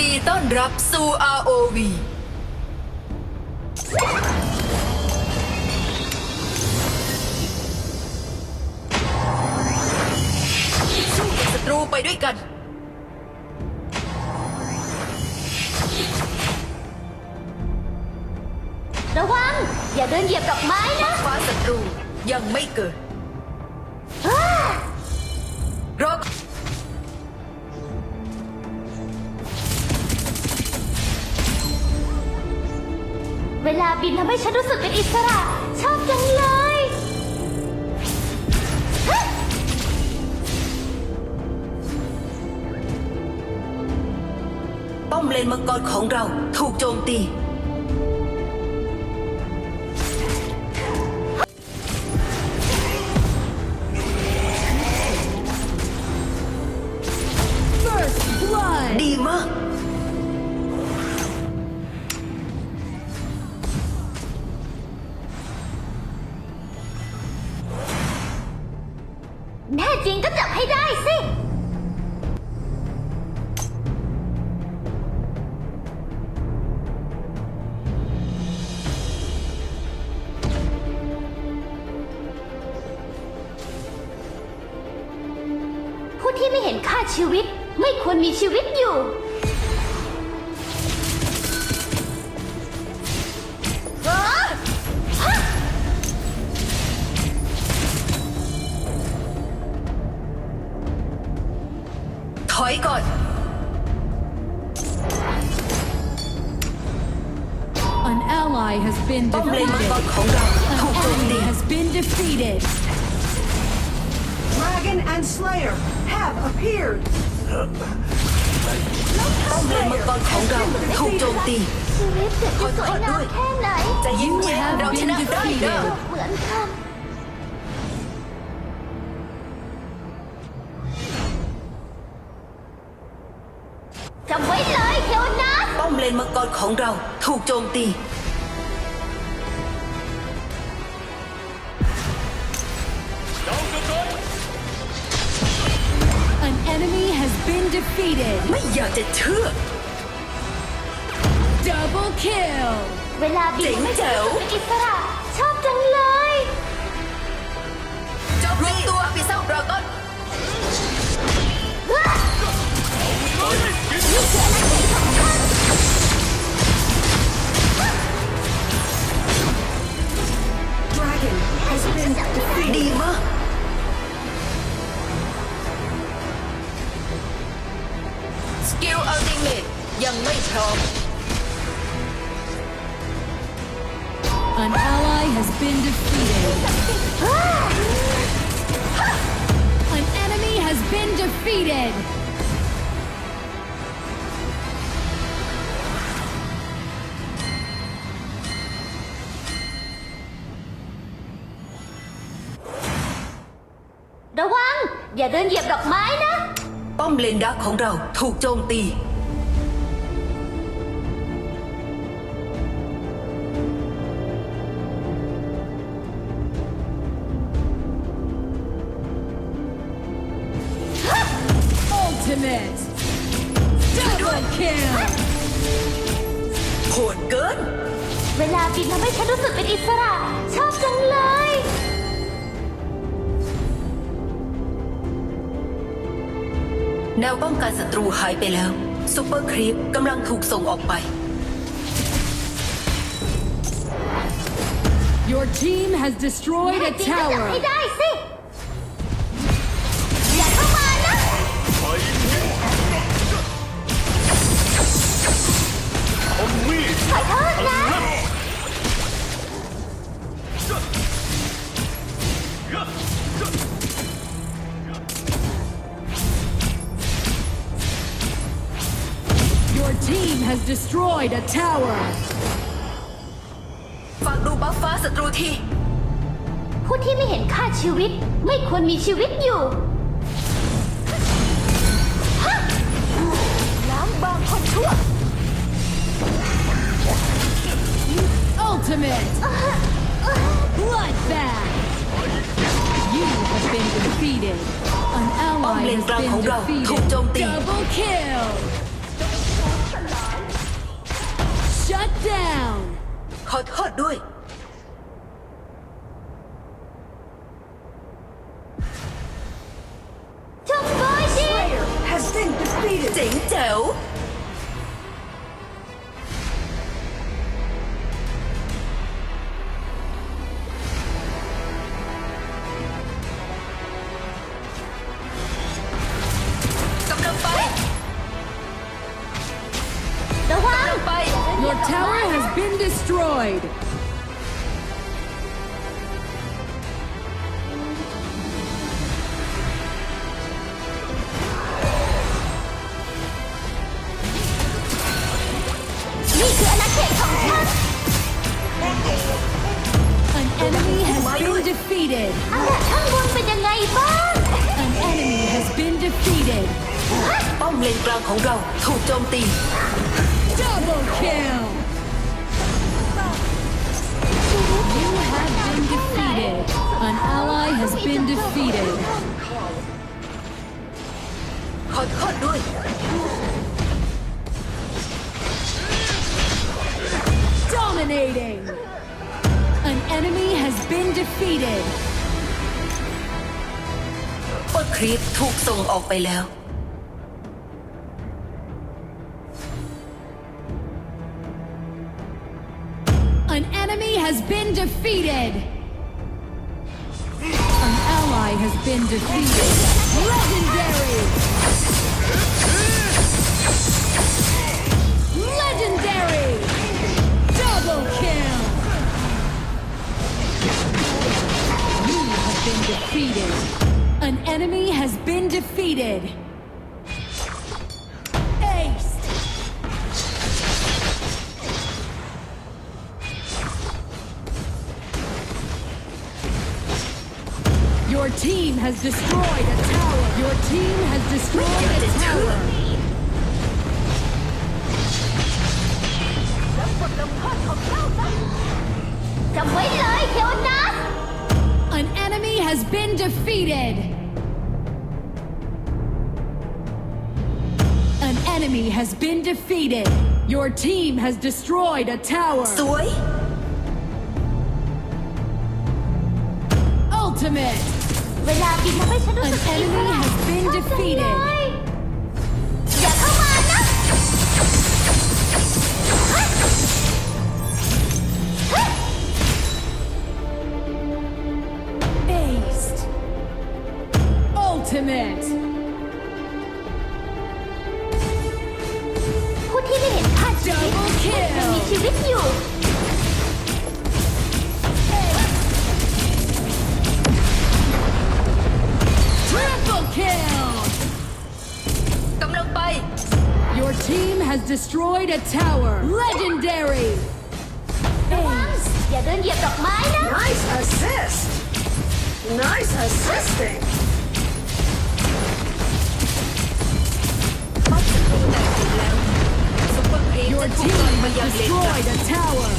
ดีต้อนรับสู่ ROV สู้กับศัตรูไปด้วยกัน ระวัง อย่าเดินเหยียบดอกไม้นะ ฟ้าศัตรูยังไม่เกิด บินทำให้ฉันรู้สึกเป็นอิสระ ชอบจังเลยป้อมเลนมังกรของเราถูกโจมตี ไม่เห็นค่าชีวิต ไม่ควรมีชีวิตอยู่ ถอยก่อน An ally has been ป้อมเลนมังกร defeated. ของเรา An ถูกโจม enemy ตี has been defeated. Dragon and Slayer have appeared. Bom lên mất con khổng rồng không trôn ti Thôi thôi tôi Sẽ dính nhà đâu trên nào đây đó Trong quấy lời cho nó Bom lên mất con khổng rồng thu trôn ti has been defeated. ไม่อยากจะเชื่อ Double kill. เวลาบินไม่เจ๋งแจ๋วเป็นอิสระชอบจังเลยจบรวมตัวพิเศษเราต้น An ally has been defeated. An enemy has been defeated. ระวัง อย่าเดินเหยียบดอกไม้นะ ป้อมเลนดักของเราถูกโจมตี Ultimate. Double kill. โหดเกิน เวลาบินทำให้ฉันรู้สึกเป็นอิสระ ชอบจังเลย แนวป้องกันศัตรูหายไปแล้วซูเปอร์ครีปกำลังถูกส่งออกไป Your team has destroyed แน่ a จริงก็จับ tower. ให้ได้สิ Your team has destroyed a tower. ฝากดูบัฟฟ้าศัตรูที ผู้ที่ไม่เห็นค่าชีวิตไม่ควรมีชีวิตอยู่ฮะล้างบางคนชั่ว Ultimate. Bloodbath. You have been defeated. An ป้อม ally เลน has กลางของ been เราถูก defeated. โจมตี Double kill. Shut down. ขอโทษด้วย tower has been destroyed. An enemy has been defeated. An enemy has been defeated. Lên trông tìm. Double kill. An ally has been defeated. ขอโทษด้วย Dominating. An enemy has been defeated. เปิดครีปถูกส่งออกไปแล้ว An enemy has been defeated. Ally has been defeated. Legendary. Legendary. Double kill. You have been defeated. An enemy has been defeated. Your team has destroyed a tower. Your team has destroyed a tower. An enemy has been defeated! An enemy has been defeated! Your team has destroyed a tower! Soy? Ultimate! An enemy has been ชอบจัง defeated. เลยอย่าเข้ามานะ Aced. Ultimate. ผู้ที่ไม่เห็นค่าชีวิต Double kill ยังมีชีวิตอยู่ destroyed a tower. Legendary. ระวัง อย่าเดินเหยียบดอกไม้นะ Nice assist. Nice assisting. ป้อมศัตรูแตกอีกแล้วซุปเปอร์ครีป Your จะถูก team กลับมา has ยังเลนกลาง destroyed a tower.